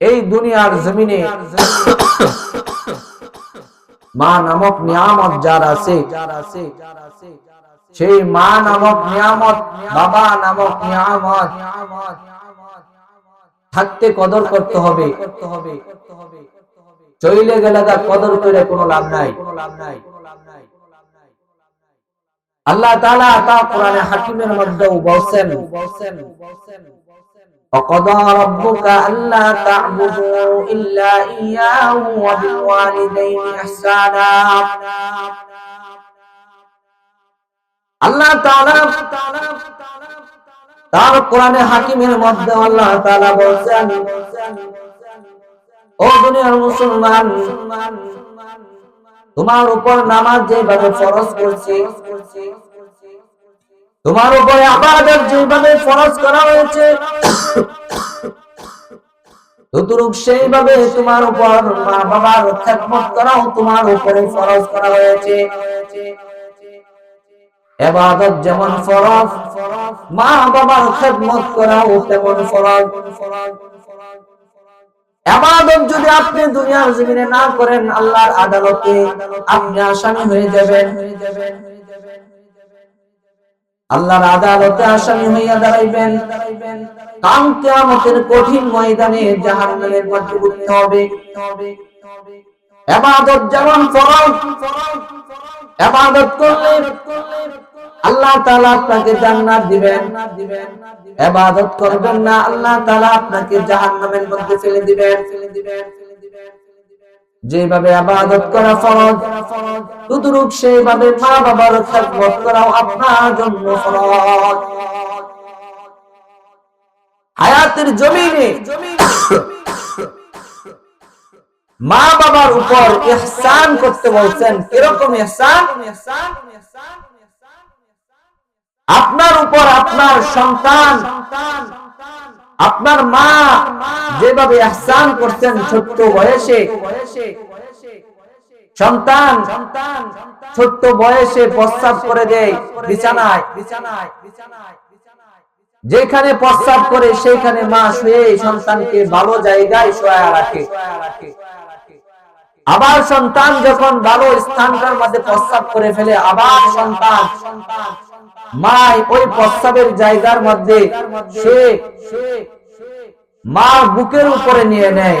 এই দুনিয়ার জমিনে মা নামক নিয়ামত যার আছে, সেই মা নামক নিয়ামত, বাবা নামক নিয়ামত থাকতে কদর করতে হবে। চইলে গেলে তার কদর করে কোনো লাভ নাই। আল্লাহ তাআলা তা কোরআনে হাকিমের মধ্যেও বলছেন وقضى ربك ألا تعبدوا إلا إياه وبالوالدين إحسانا আল্লাহ তাআলা তার কোরআনে হাকিমের মধ্যে আল্লাহ তাআলা বলছেন ও দুনিয়ার মুসলমান তোমার উপর নামাজ যেভাবে ফরজ করছি তোমার উপরে আবাদত যেভাবে ফরজ করা হয়েছে ততরূপ সেইভাবে তোমার উপর মা বাবার খেদমত করাও তোমার উপরে ফরজ করা হয়েছে। এবাদত যেমন ফরজ মা বাবার খেদমত করাও তেমন ফরজ। এবাদত যদি আপনি দুনিয়ার জমিনে না করেন, আল্লাহর আদালতে আপনি আসামি হয়ে যাবেন। আল্লাহর আদালতে আসামি হইয়া দাঁড়াইবেন। কাম কিয়ামতের কঠিন ময়দানে জাহান্নামের মধ্যে উঠতে হবে। এবাদত যেমন এবাদত করলে আল্লাহ তাআলা আপনাকে জান্নাত দিবেন। এবাদত করবেন না, আল্লাহ তাআলা আপনাকে জাহান্নামের মধ্যে ফেলে দিবেন ফেলে দিবেন। যেভাবে আবাদত করা ফরজ, তদরূপ সেইভাবে মা বাবার খেদমত করাও আপনার জন্য ফরজ। হায়াতের জমিনে মা বাবার উপর ইহসান করতে বলছেন, কীরকম ইহসান? আপনার উপর আপনার সন্তান আপনার মা যেভাবে ইহসান করছেন ছোট্ট বয়সে, সন্তান, ছোট্ট বয়সে প্রস্তাব করে দেয় বিছানায়। বিছানায় বিছানায় যেখানে প্রস্তাব করে সেখানে মা শুয়ে সন্তানকে ভালো জায়গায় শোয়া রাখে। আবার সন্তান যখন ভালো স্থানটার মধ্যে প্রস্তাব করে ফেলে, আবার সন্তান সন্তান মা ওই প্রস্তাবের জায়গার মধ্যে সে মা বুকের উপরে নিয়ে নেয়।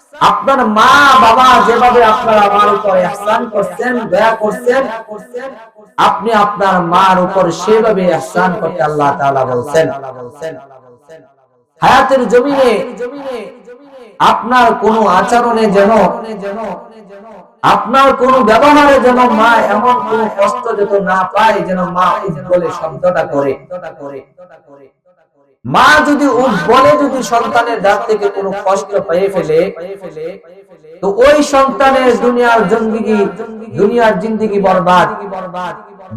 আপনার মা, বাবা যেভাবে আপনার আমার উপর ইহসান করছেন, দয়া করছেন, আপনি আপনার মার উপর সেভাবে ইহসান করতে আল্লাহ তাআলা বলছেন। হায়াতের জমিনে আপনার কোন আচরণে যেন, আপনার কোন ব্যবহারে যেন মা এমন কোন কষ্ট যেন না পায়, যেন মা বলে শব্দটা করে। মা যদি বলে যদি সন্তানের দাঁত থেকে কোনো কষ্ট পেয়ে ফেলে, তো ওই সন্তানের দুনিয়ার জিন্দিগি দুনিয়ার জিন্দিগি বরবাদ।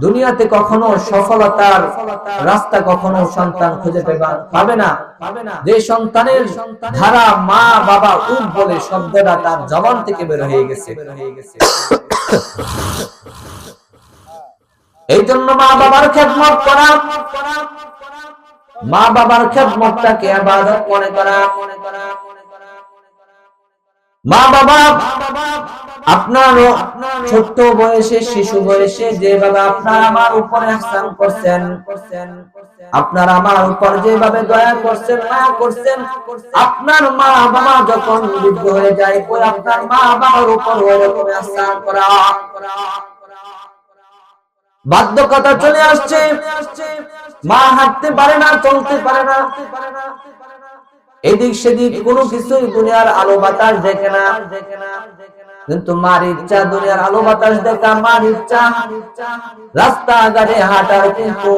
দুনিয়াতে কখনো সফলতার রাস্তা কখনো সন্তান খুঁজে পাবে না। যে সন্তানের ধারা মা বাবা উঠ বলে শব্দটা তার জবান থেকে বের হয়ে গেছে। এই জন্য মা বাবার খেদমত করা মা বাবার খেদমতটাকে আবাদত মনে করা। মা বাবা আপনার ছোট্ট বয়সে, শিশু বয়সে যে বাবা আপনার আমার উপরে আহসান করছেন, আপনার আমার উপর যেভাবে দয়া করছেন মায়া করছেন, আপনার মা বাবা যখন বৃদ্ধ হয়ে যায়, ওই আপনার মা বাবার উপর ওরকম আহসান করা। বাধ্যকতা চলে আসছে। মা হাঁটতে পারে না, চলতে পারে না। এদিক সেদিক কোনো কিছুই দুনিয়ার আলো বাতাস দেখে না। কিন্তু মার ইচ্ছা, দুনিয়ার আলো বাতাস দেখা, মার ইচ্ছা। রাস্তা ঘাটে হাঁটার কিন্তু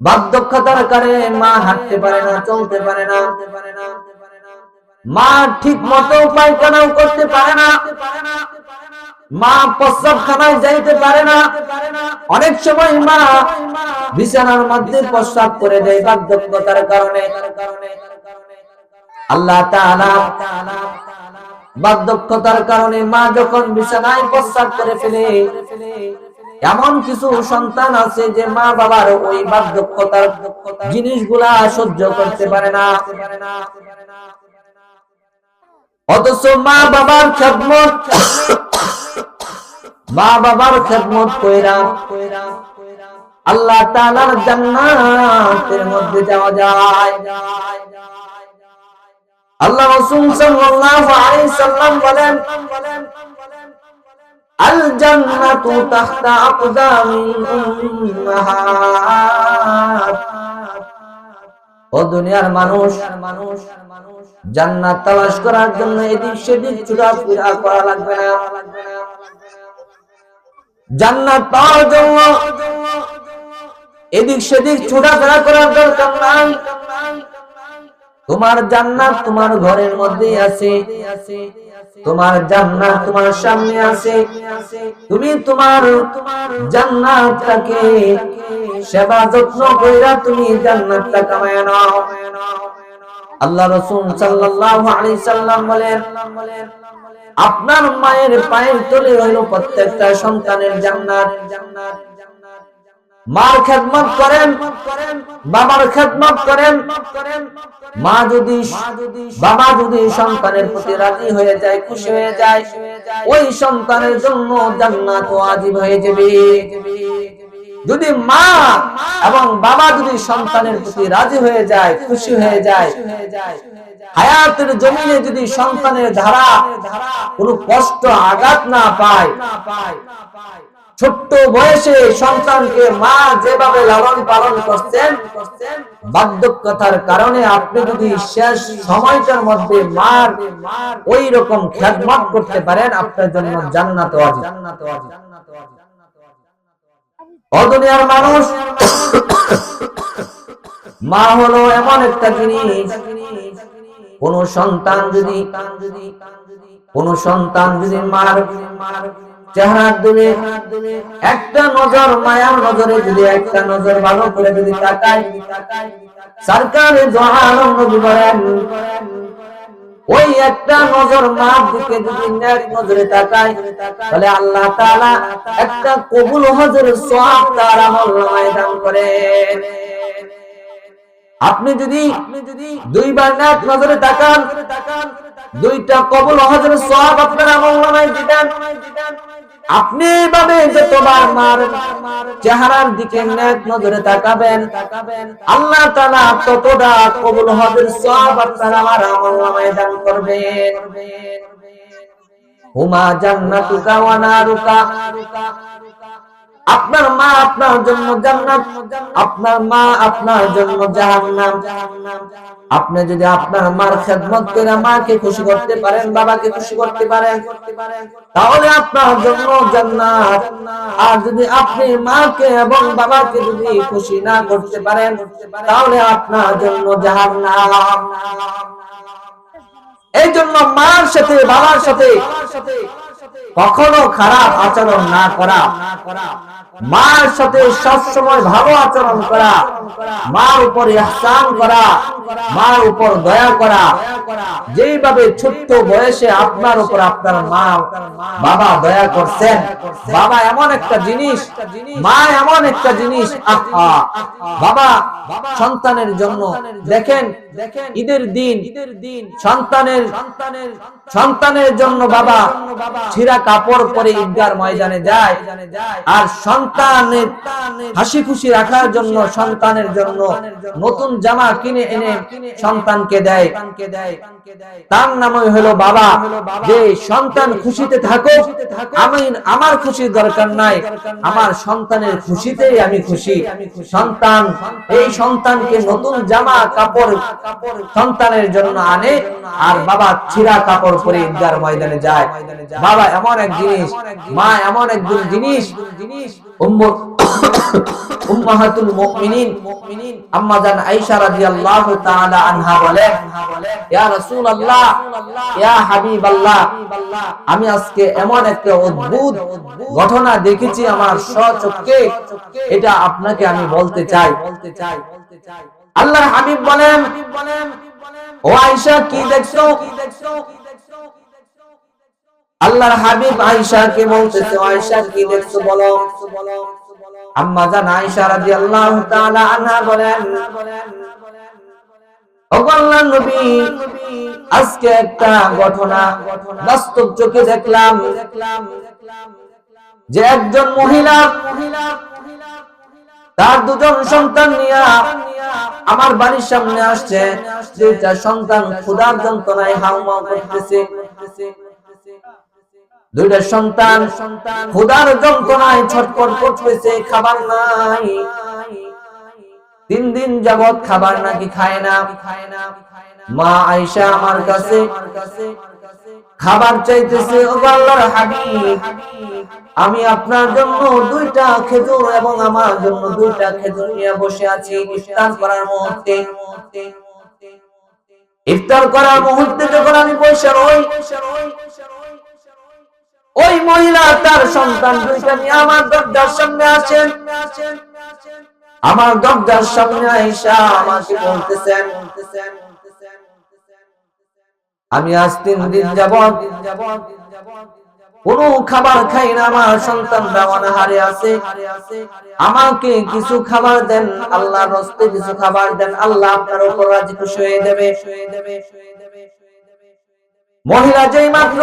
বার্ধক্যতার কারণে মা হাঁটতে পারে না, চলতে পারে না। মা ঠিক মতো পায়খানাও করতে পারে না। মা প্রস্রাব খানায় যাইতে পারে না। অনেক সময় মা বিছানার মধ্যে প্রস্রাব করে দেয় বার্ধক্যতার কারণে। আল্লাহ তাআলা বার্ধক্যতার কারণে মা যখন বিছানায় প্রস্রাব করে ফেলে, এমন কিছু সন্তান আছে যে মা বাবার ওই বার্ধক্যতার জিনিসগুলা সহ্য করতে পারে না। অথচ মা বাবার খেদমত মা বাবার খেদমত কইরা আল্লাহ তাআলার জান্নাতের মধ্যে যাওয়া যায়। আল্লাহ সাল্লাল্লাহু আলাইহি সাল্লাম বলেন, আল জান্নাতু তাহতা আকদামিল উম্মাহাত। ও দুনিয়ার মানুষ, জান্নাত তালাশ করার জন্য এদিক সেদিক চুরাফেরা করা লাগবে না। জান্নাত পাওয়ার জন্য। এদিক সেদিক চুরাফেরা করার দরকার নাই। তোমার জান্নাত তোমার ঘরের মধ্যেই আছে। তোমার জান্নাত তোমার সামনে আছে। তুমি তোমার জান্নাতটাকে সেবা যত্ন কইরা তুমি জান্নাতটা কামায় নাও। আল্লাহ রাসূল সাল্লাল্লাহু আলাইহি সাল্লাম বলেন আপনার মায়ের পায়ের তলে হইল প্রত্যেকটা সন্তানের জান্নাত। মার খেদমত করেন, বাবার খেদমত করেন। মা যদি বাবা যদি সন্তানের প্রতি রাজি হয়ে যায়, খুশি হয়ে যায়, ওই সন্তানের জন্য জান্নাত ওয়াজিব হয়ে যাবে। যদি মা এবং বাবা যদি সন্তানের প্রতি রাজি হয়ে যায়, খুশি হয়ে যায় হায়াতের জমিনে যদি সন্তানের ধারা কোনো কষ্ট, আঘাত না পায়, ছোট্ট বয়সে সন্তানকে মা যেভাবে লালন পালন করছেন, বার্ধক্যতার কারণে আপনি যদি শেষ সময়টার মধ্যে মার ওই রকম খেদমত করতে পারেন, আপনার জন্য জান্নাত ওয়াজিব। অদুনিয়ার মানুষ মা হলো এমন একটা জিনিস কোন সন্তান যদি কোন সন্তান যদি মার চেহারার দিকে একটা নজর মায়ার নজরে যদি একটা নজর ভালো করে যদি সরকারে ওই একটা নজর মার দিকে যদি নজরে তাকায়, তাহলে আল্লাহ তাআলা একটা কবুল হজের সওয়াব তার আমল নামায় দান করেন। আপনি যদি দুইবার নেক নজরে তাকান, দুইটা কবুল হজের সওয়াব আপনার আমল নামায় দিবেন আপনি মার চেহারার দিকে নেক নজরে তাকাবেন, আল্লাহ তাআলা ততটা কবুল হজের সওয়াব আপনার আমার আমল দান করবেন। হুমা জান্নাতুকা ওয়া আপনার মা আপনার জন্য জান্নাত, আপনার মা আপনার জন্য জাহান্নাম। আপনি যদি আপনার মার খেদমত করে মাকে খুশি করতে পারেন, বাবাকে খুশি করতে পারেন, তাহলে আপনার জন্য জান্নাত। আর যদি আপনি মাকে এবং বাবাকে যদি খুশি না করতে পারেন, তাহলে আপনার জন্য জাহান্নাম। এই জন্য মার সাথে, বাবার সাথে কখনো খারাপ আচরণ না করা। মার সাথে সবসময় ভালো আচরণ করা। মার উপর ইহসান করা। মার উপর দয়া করা। যেইভাবে ছোট্ট বয়সে আপনার উপর আপনার মা, বাবা দয়া করছেন, বাবা এমন একটা জিনিস, মা এমন একটা জিনিস, আহা। বাবা, সন্তানের জন্য, দেখেন দেখেন ঈদের দিন ঈদের দিন সন্তানের সন্তানের সন্তানের জন্য বাবা ছিঁড়া কাপড় পরে ঈদগার ময়দানে যায় আর সন্তানের হাসি খুশি রাখার জন্য, সন্তানের জন্য নতুন জামা কিনে এনে সন্তানকে দেয়। তার নামই হলো বাবা। যে সন্তান খুশিতে থাকো আমি আমার খুশির দরকার নাই। আমার সন্তানের খুশিতেই আমি খুশি। সন্তান, এই সন্তানকে নতুন জামা কাপড় সন্তানের জন্য আনে, আর বাবা ছিঁড়া কাপড় পরে ঈদগার ময়দানে যায়। বাবা, এমন এক জিনিস, মা, এমন একজন জিনিস। উম্মত, উম্মাহাতুল মুমিনিন, আম্মা জান আয়েশা রাদিয়াল্লাহু তাআলা আনহা বলেন ইয়া রাসূলুল্লাহ, ইয়া হাবিবাল্লাহ, আমি আজকে এমন একটা অদ্ভুত ঘটনা দেখেছি আমার স্বচক্ষে। এটা আপনাকে আমি বলতে চাই। বলতে চাই বলতে চাই আল্লাহর হাবিব বলেন, ও আয়েশা কি দেখছ কি দেখছ? আল্লাহর হাবিব আয়েশাকে বলতেছে, আয়েশা, কি দেখছ বলো? আম্মা জান আয়েশা রাদিয়াল্লাহু তাআলা আনহা বলেন আজকে একটা ঘটনা বাস্তব চোখে দেখলাম যে একজন মহিলা, তার দুজন সন্তান নিয়ে আমার বাড়ির সামনে আসছে। সন্তান ক্ষুধার যন্ত্রণায় হাউমাউ করতেছে। দুইটা সন্তান, ক্ষুধার যন্ত্রণায় ছটফট করতেছে খাবার নাই। তিন দিন যাবৎ খাবার নাকি খায় না। মা আয়েশা আমার কাছে, খাবার চাইতেছে আল্লাহর হাবিব, আমি আপনার জন্য দুইটা খেজুর এবং আমার জন্য দুইটা খেজুর নিয়ে বসে আছি, ইফতার করার মুহূর্তে। ইফতার করার মুহূর্তে যখন আমি বসে রই ওই মহিলা তার সন্তান দুইটা নিয়ে আমার দরজার সামনে আসেন আমার দরজার সামনে আইসা আমাকে বলতেছেন, আমি আজ তিন দিন যাবত কোন খাবার খাই না, আমার সন্তানরা অনাহারে আছে। আমাকে কিছু খাবার দেন, আল্লাহর রস্তে কিছু খাবার দেন, আল্লাহ আপনার উপর রাজি খুশি হয়ে দেবে। মহিলা যেই মাত্র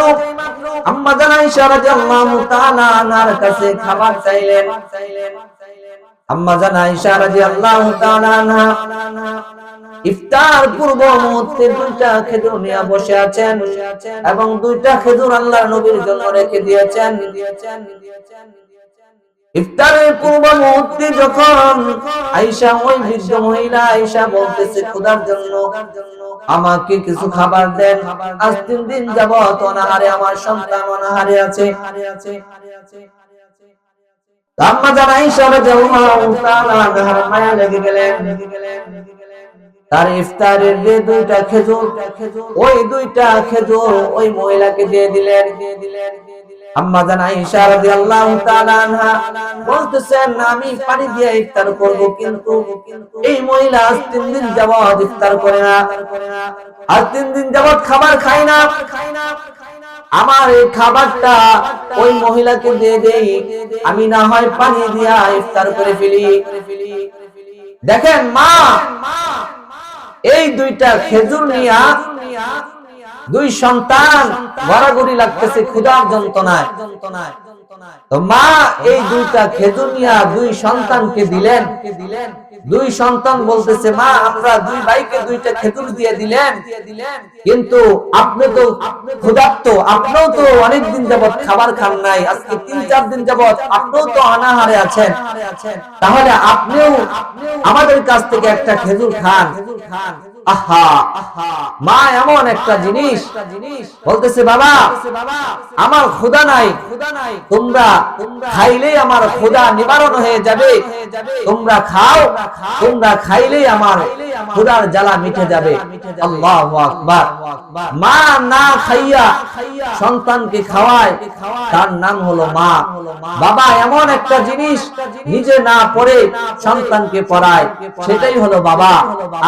আম্মা জানাই রাদিয়াল্লাহু তাআলা নার কাছে খাবার চাইলেন। আম্মা জানাই রাদিয়াল্লাহু তাআলা আনহা ইফতার পূর্ব মুহূর্তে দুইটা খেজুর নিয়ে বসে আছেন এবং দুইটা খেজুর আল্লাহর নবীর জন্য রেখে দিয়েছেন। ইফতারের পূর্ব মুহূর্তে যখন ওই বৃদ্ধ মহিলা বলতেছে, খোদার জন্য আমাকে কিছু খাবার দেন। আজ তিন দিন যাবত অনাহারে আমার সন্তান অনাহারে আছে। গেলেন। তার ইফতারের যে দুইটা খেজুর, ওই দুইটা খেজুর ওই মহিলাকে দিয়ে দিলেন দিয়ে দিলেন। আম্মা জান আয়েশা রাদিয়াল্লাহু তাআলা আনহা বলতেছেন, আমি পানি দিয়ে ইফতার করব, কিন্তু এই মহিলা আজ তিন দিন যাবত ইফতার করে না। আজ তিন দিন যাবত খাবার খায় না। আমার এই খাবারটা ওই মহিলাকে দিয়ে দেই। আমি না হয় পানি দিয়া ইফতার করে ফেলি। দেখেন মা, এই দুইটা খেজুর নিয়া দুই সন্তান, গড়াগড়ি লাগতেছে, ক্ষুধার যন্ত্রণায়। তো মা এই দুইটা খেজুর নিয়া দুই সন্তানকে দিলেন। দুই সন্তান বলতেছে, মা আমরা দুই ভাইকে দুইটা খেজুর দিয়ে দিলেন। কিন্তু আপনি তো ক্ষুধার্ত, আপনিও তো অনেক দিন যাবৎ খাবার খান নাই, আজকে তিন, চার দিন যাবৎ আপনিও তো অনাহারে আছেন। তাহলে আপনিও আমাদের কাছ থেকে একটা খেজুর খান। আহা মা এমন একটা জিনিস। বলতেছে বাবা আমার নাই। তোমরা খাইলেই আমার নিবারণ হয়ে যাবে। তোমরা খাও তোমরা খাইলেই আমার জ্বালা মিটে যাবে। আল্লাহু আকবার। মা না খাইয়া সন্তানকে খাওয়ায় তার নাম হলো মা। বাবা এমন একটা জিনিস নিজে না পড়ে সন্তানকে পড়ায়। সেটাই হলো বাবা।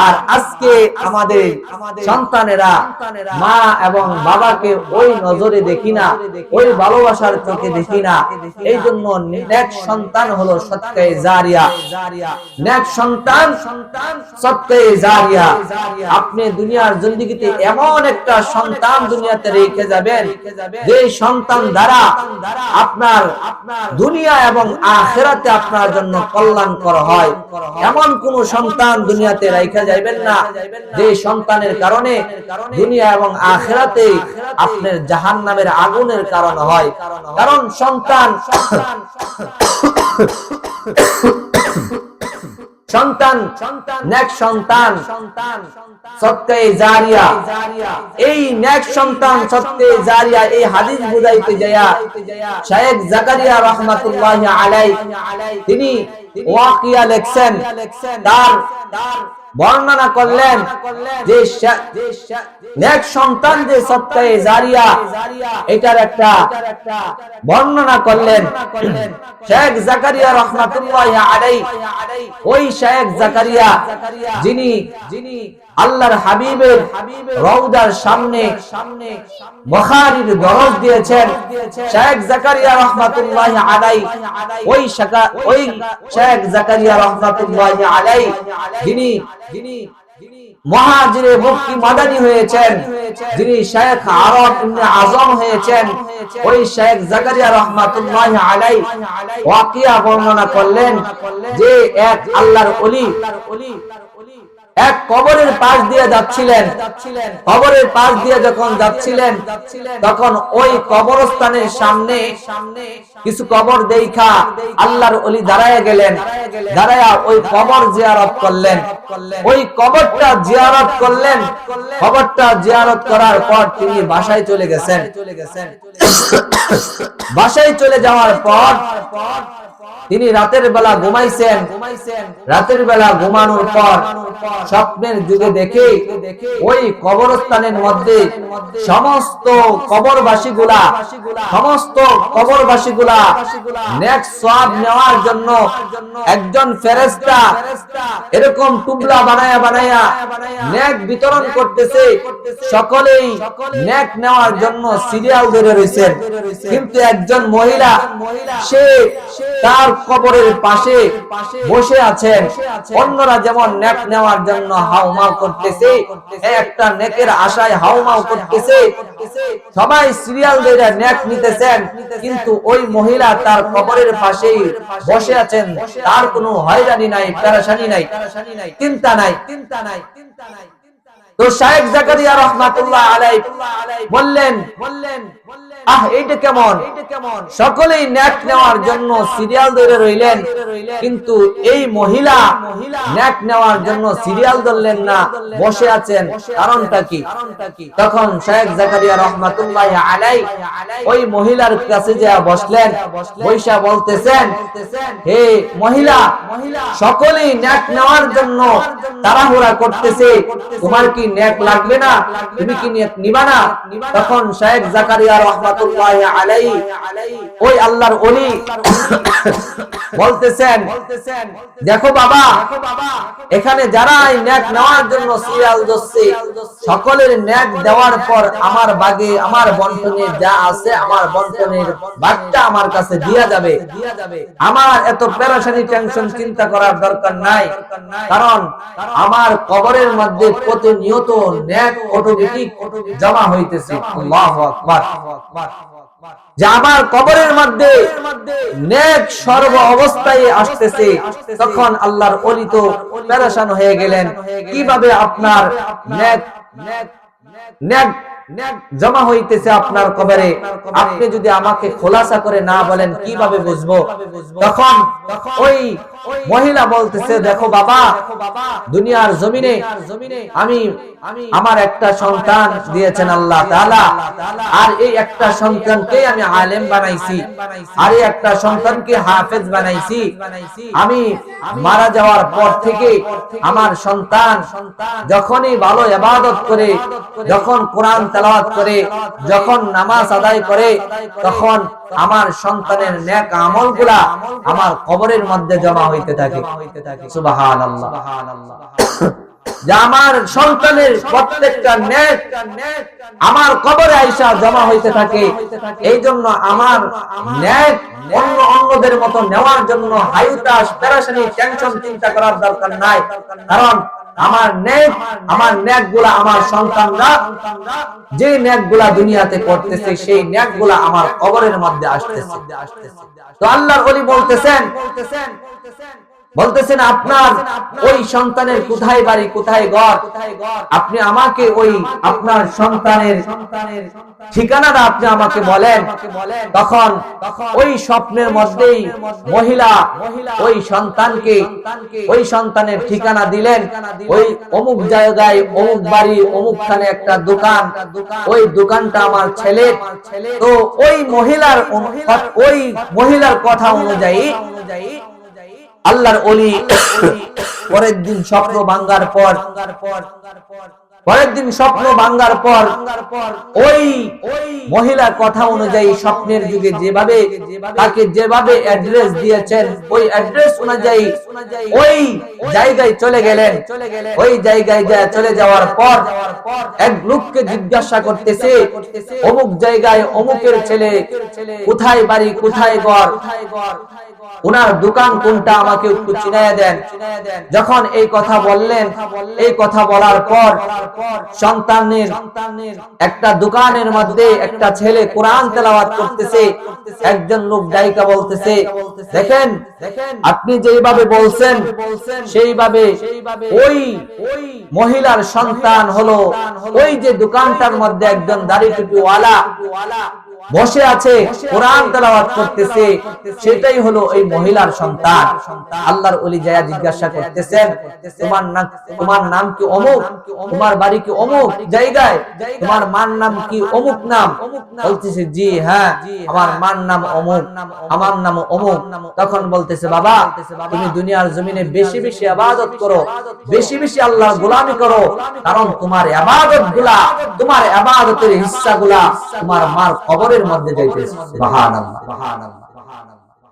আর আজকে আমাদের সন্তানেরা, মা এবং বাবাকে ওই নজরে দেখি না, ওই ভালোবাসার চোখে দেখি না। এই জন্য সন্তান হলো সত্যে জারিয়া। নেক সন্তান সত্যে জারিয়া। আপনি দুনিয়ার এমন একটা সন্তান দুনিয়াতে রেখে যাবেন, যে সন্তান দ্বারা আপনার দুনিয়া এবং আখেরাতে আপনার জন্য কল্যাণকর হয়। এমন কোন সন্তান দুনিয়াতে রেখে যাবেন না। যে সন্তানের কারণে দুনিয়া এবং আখেরাতে আপনার জাহান নামের আগুনের কারণ হয়। কারণ সন্তান সন্তান নেক সন্তান সন্তান এই সন্তান জারিয়া এই বুঝাইতে জাকারিয়া তিনি লেখছেন বর্ণনা করলেন যে নেক সন্তান যে সত্তায়ে জারিয়া এটার একটা বর্ণনা করলেন। শেখ জাকারিয়া রহমাতুল্লাহ আলাই ওই শেখ জাকারিয়া যিনি যিনি আল্লাহর হাবিবের রওদার সামনে বুখারীর দরজ দিয়েছেন শেখ জাকারিয়া রাহমাতুল্লাহ আলাই ওই ওই শেখ জাকারিয়া রাহমাতুল্লাহ আলাই যিনি মহাজিরে মুক্তি মাদানী হয়েছেন, যিনি শেখ আরব আজম হয়েছেন, ওই শেখ জাকারিয়া আলাই ওয়াকিয়া বর্ণনা করলেন যে এক আল্লাহর ওলি এক কবরের পাশ দিয়ে যাচ্ছিলেন। কবরের পাশ দিয়ে যখন যাচ্ছিলেন, তখন ওই কবরস্থানের সামনে কিছু কবর দেখা আল্লাহর অলি দাঁড়ায় গেলেন। দাঁড়ায়া ওই কবর জিয়ারত করলেন। ওই কবরটা জিয়ারত করলেন। কবরটা জিয়ারত করার পর তিনি বাসায় চলে গেছেন। বাসায় চলে যাওয়ার পর তিনি রাতের বেলা ঘুমাইছেন। রাতের বেলা ঘুমানোর পর স্বপ্নের যুগে দেখে ওই কবরস্থানের মধ্যে সমস্ত কবরবাসী গুলা সমস্ত কবরবাসী গুলা সব নেওয়ার জন্য একজন ফেরেস্তা এরকম টুবলা বানায়া বানায়া নেক বিতরণ করতেছে, সকলেই নেক নেওয়ার জন্য সিরিয়াল ধরে রয়েছেন। কিন্তু একজন মহিলা, সে তার কবরের পাশে বসে আছেন। অন্যরা যেমন নেক নেওয়ার জন্য হাউমাউ করতেছে, একটা নেকের আশায় হাউমাউ করতেছে। সবাই সিরিয়াল ধরে নেক নিতেছেন, কিন্তু ওই মহিলা তার কবরের পাশেই বসে আছেন। তার কোনো হয়রানি নাই, পেরেশানি নাই, চিন্তা নাই। চিন্তা নাই চিন্তা নাই তো শাহেখ জাকারিয়া রহমাতুল্লাহ আলাই বললেন বললেন আহ এইটা কেমন? সকলেই ন্যাক নেওয়ার জন্য সিরিয়াল ধরে রইলেন। কিন্তু এই মহিলা ন্যাক নেওয়ার জন্য সিরিয়াল ধরলেন না। বসে আছেন। কারণটা কি? তখন শেখ জাকারিয়া রহমাতুল্লাহ আলাই ওই মহিলার কাছে যা বসলেন বৈশা বলতেছেন হে মহিলা সকলেই ন্যাক নেওয়ার জন্য তাড়াহুড়া করতেছে। তোমার কি ন্যাক লাগবে না? তুমি কি ন্যাক নিবা না? তখন শেখ জাকারিয়া রহমাতুল্লাহ আলাই ওই আল্লাহর ওলি। বলতেছেন, দেখো বাবা, এখানে যারা এই ন্যাক নেওয়ার জন্য সিরিয়াল দিচ্ছে সকলের ন্যাক দেওয়ার পর আমার বাগে, আমার বন্টনে যা আছে, আমার বন্টনের ভাগটা আমার কাছে দিয়া যাবে। আমার এত পেরেশানি, টেনশন, চিন্তা করার দরকার নাই। কারণ আমার কবরের মধ্যে প্রতিনিয়ত ন্যাক অটোমেটিক জমা হইতেছে। আল্লাহু আকবার। কীভাবে আপনার জমা হইতেছে আপনার কবরে? আপনি যদি আমাকে খোলাসা করে না বলেন, কীভাবে বুঝব? তখন ওই মহিলা বলতেছে দেখো বাবা দুনিয়ার জমিনে আমি আমার একটা সন্তান দিয়েছেন আল্লাহ তাআলা। আর এই একটা সন্তানকে আমি আলেম বানাইছি। আর এই একটা সন্তানকে হাফেজ বানাইছি। আমি মারা যাওয়ার পর থেকে আমার সন্তান যখনই ভালো ইবাদত করে যখন কোরআন তেলাওয়াত করে যখন নামাজ আদায় করে তখন আমার সন্তানের নেক আমলগুলা আমার কবরের মধ্যে জমা হইতে থাকে। যে আমার সন্তানের প্রত্যেকটা নেক আমার কবরে আইসা জমা হইতে থাকে। এই জন্য আমার নেক অন্য অন্যদের মতো নেওয়ার জন্য হাইতাস পেরাশানি টেনশন চিন্তা করার দরকার নাই। কারণ আমার নেক আমার নেকগুলা আমার সন্তানরা যে নেকগুলা দুনিয়াতে করতেছে সেই নেকগুলা আমার কবরের মধ্যে আসতেছে। তো আল্লাহর ওলি বলতেছেন বলতেছেন আপনার ওই সন্তানের কোথায় বাড়ি কোথায় ঘর? আপনি আমাকে ওই আপনার সন্তানের ঠিকানাটা আপনি আমাকে বলেন। তখন ওই স্বপ্নের মধ্যেই মহিলা ওই সন্তানকে ওই সন্তানের ঠিকানা দিলেন। ওই অমুক জায়গায় অমুক বাড়ি অমুক খানে একটা দোকান। ওই দোকানটা আমার ছেলে তো ওই মহিলার ওই মহিলার কথা অনুযায়ী আল্লাহর অলি পরের দিন স্বপ্ন ভাঙ্গার পর পরের দিন স্বপ্ন ভাঙ্গার পর ওই মহিলার কথা অনুযায়ী স্বপ্নের যুগে যেভাবে তাকে যেভাবে অ্যাড্রেস দিয়েছেন, ওই অ্যাড্রেস অনুযায়ী ওই জায়গায় চলে গেলেন। ওই জায়গায় যা চলে যাওয়ার পর এক লোককে জিজ্ঞাসা করতেছে, অমুক জায়গায় অমুকের ছেলে, কোথায় বাড়ি, কোথায় ঘর? উনার দোকান কোনটা আমাকে একটু চিনাইয়া দেন। যখন এই কথা বললেন, এই কথা বলার পর সন্তানের একটা দোকানের মধ্যে একটা ছেলে কোরআন তেলাওয়াত করতেছে একজন লোক ডাইকা বলতেছে দেখেন আপনি যেভাবে বলছেন সেইভাবে ওই মহিলার সন্তান হলো ওই যে দোকানটার মধ্যে একজন দাড়ি টুপিওয়ালা বসে আছে, কোরআন তেলাওয়াত করতেছে। সেটাই হলো এই মহিলার সন্তান। আল্লাহর ওলি জায়া জিজ্ঞাসা করতেছেন, তোমার নাম তোমার নাম কি অমুক? তোমার বাড়ি কি অমুক? জায়গায়? তোমার মার নাম কি অমুক নাম? বলতেছে, জি হ্যাঁ আমার মার নাম অমুক, আমার নাম অমুক। তখন বলতেছে, বাবা, তুমি দুনিয়ার জমিনে বেশি বেশি আবাদত করো, বেশি বেশি আল্লাহর গোলামি করো, কারণ তোমার আবাদতগুলা তোমার আবাদতের হিস্সা গুলা তোমার মার কবর কবরের মধ্যে যাইতেছে।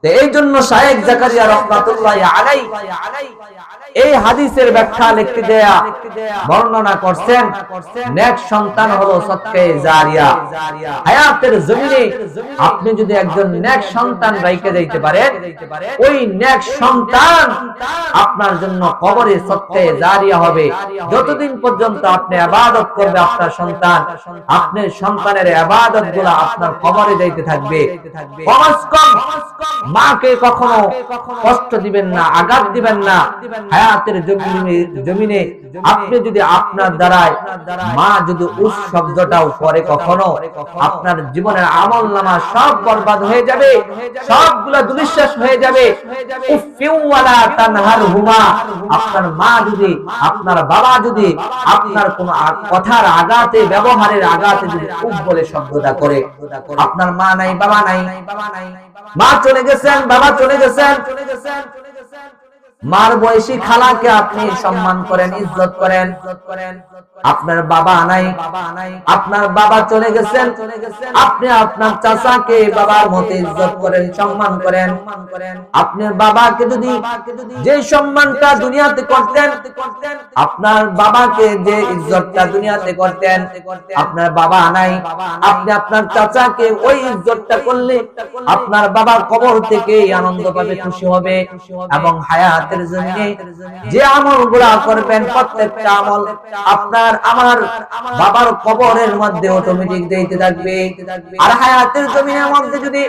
এই জন্য শায়েক জাকারিয়া রহমাতুল্লাহ আলাই এই হাদিসের ব্যাখ্যা লিখতে দেয়া, বর্ণনা করছেন নেক সন্তান হলো সৎকে জারিয়া। হায়াতের জমিনে আপনি যদি একজন নেক সন্তান রাইকে যাইতে পারেন, ওই নেক সন্তান আপনার জন্য কবরে সৎকে জারিয়া হবে। যতদিন পর্যন্ত আপনি আবাদত করবে আপনার সন্তান, আপনার সন্তানের আবাদতগুলা আপনার কবরে যাইতে থাকবে। মাকে কখনো কষ্ট দিবেন না, আঘাত দিবেন না। হায়াতের জমিনে আপনি যদি আপনার দ্বারায়, মা যদি উস শব্দটাও করে কখনো, আপনার জীবনের আমল নামা সব বরবাদ হয়ে যাবে, সবগুলা দুনিশ্বাস হয়ে যাবে। তানহার হুমা আপনার মা যদি, আপনার বাবা যদি, আপনার কোন কথার আঘাতে, ব্যবহারের আঘাতে যদি খুব বলে শব্দটা করে, আপনার মা নাই, বাবা নাই। মা চলে গেছেন, বাবা চলে গেছেন চলে গেছেন। মার বয়সী খালাকে আপনি সম্মান করেন ইজ্জত করেন। আপনার বাবা নাই, আপনার বাবা চলে গেছেন, আপনি আপনার চাচাকে বাবার মতো ইজ্জত করেন, সম্মান করেন। আপনার বাবাকে যদি যে সম্মানটা দুনিয়াতে করতেন, আপনার বাবাকে যে ইজ্জতটা দুনিয়াতে করতেন, আপনার বাবা নাই, আপনি আপনার চাচাকে ওই ইজ্জতটা করলে আপনার বাবা কবর থেকে আনন্দ পাবে খুশি হবে এবং হায়াত হায়াতের জন্য যে আমলগুলা করবেন, প্রত্যেকটা আমল আপনার আমার বাবার কবরের মধ্যে অটোমেটিক দিতে থাকবে। আর হায়াতের জমিনের মধ্যে যদি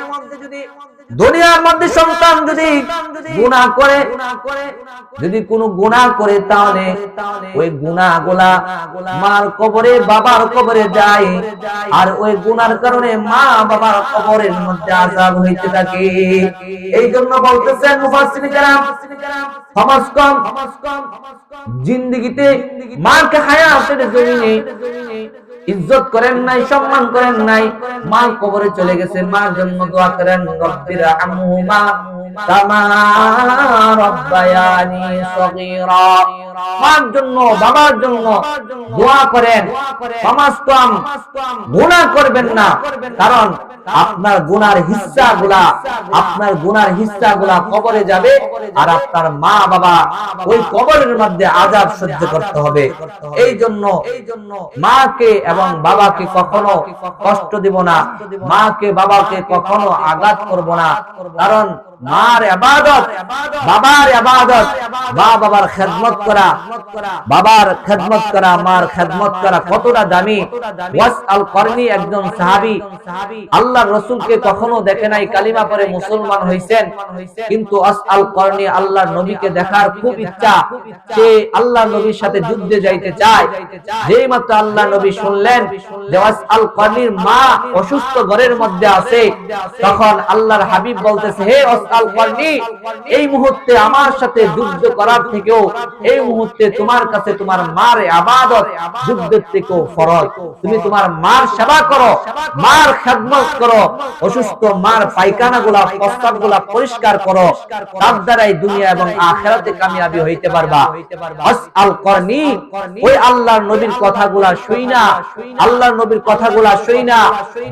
দুনিয়ার মধ্যে সন্তান যদি গুণা করে, যদি কোনো গুণা করে তাহলে ওই গুণা গোলা মার কবরে, বাবার কবরে যায়। আর ওই গুনার কারণে মা বাবার কবরের মধ্যে আজাব হইতে থাকে। এই জন্য বলতেছেন সমাজ কম, জিন্দিগিতে মাকে হায়াতের জমিনে ইজ্জত করেন নাই, সম্মান করেন নাই। মা কবরে চলে গেছে, মার জন্য দোয়া করেন মার জন্য, বাবার জন্য দোয়া করেন। গুনাহ করবেন না, কারণ আপনার গুনারগুলা আপনার গুনার হিস্সা গুলা কবরে যাবে আর আপনার মা বাবা ওই কবরের মধ্যে আজাব সহ্য করতে হবে। এই জন্য মাকে এবং বাবাকে কখনো কষ্ট দিব না মাকে বাবাকে কখনো আঘাত করব না। কারণ কখনো দেখে নাই, কালিমা পড়ে মুসলমান হইছেন। কিন্তু ওয়াস আল করনি আল্লাহর নবীকে দেখার খুব ইচ্ছা, সে আল্লাহর নবীর সাথে যুদ্ধে যাইতে চায়। যেই মাত্র আল্লাহ নবী শুনলেন যে ওয়াস আল করনির মা অসুস্থ ঘরের মধ্যে আছে, তখন আল্লাহর হাবিব বলতেছে, হে ওয়াস আল করনি। এই মুহূর্তে আমার সাথে যুদ্ধ করার থেকেও, এই মুহূর্তে তোমার কাছে তোমার মার আবাদত, যুদ্ধের থেকেও ফরজ। তুমি তোমার মার সেবা করো, মার খেদমত করো, অসুস্থ মার পায়খানা গুলা প্রস্তাবগুলা পরিষ্কার করো। তার দ্বারাই দুনিয়া এবং আখেরাতে কামিয়াবি হইতে পারবা। আল করনি। ওই আল্লাহর নবীর কথাগুলা শুই না। আল্লাহর নবীর কথাগুলা শুই না।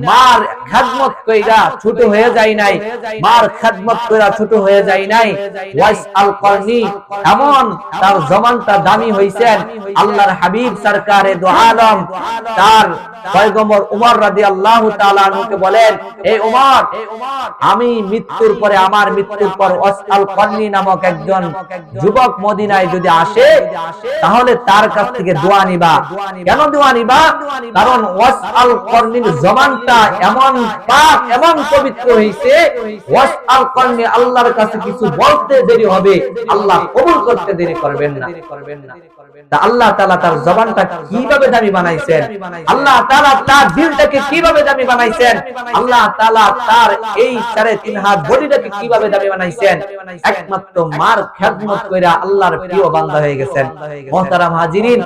মার খেদমত কইরা ছোট হয়ে যায় নাই। মার খেদমত ছোট হয়ে যায় নাই। ওয়াইস আল করনি এমন তার জমানটা দামি আল্লাহর হাবিব সরকারে তার পয়গম্বর উমর বলেন এই উমর, আমি মৃত্যুর পরে আমার মৃত্যুর পর ওয়াসআল করনি নামক একজন যুবক মদিনায় যদি আসে, তাহলে তার কাছ থেকে দোয়া নিবা। কেন দোয়া নিবা? কারণ ওয়াসআল করনির জবানটা এমন পাক, এমন পবিত্র হইছে করনি আল্লাহর কাছে কিছু বলতে দেরি হবে, আল্লাহ কবুল করতে দেরি করবেন না। আল্লাহ তাআলা তার জবানটা কীভাবে দামি বানাইছেন? আল্লাহ তাআলা তার দিলটাকে কীভাবে দামি বানাইছেন? আল্লাহ তাআলা তার এই সাড়ে তিন হাত বডিটাকে কীভাবে দামি বানাইছেন? একমাত্র মার খেদমত কইরা আল্লাহর প্রিয় বান্দা হয়ে গেছেন। মহতারাম হাজিরিন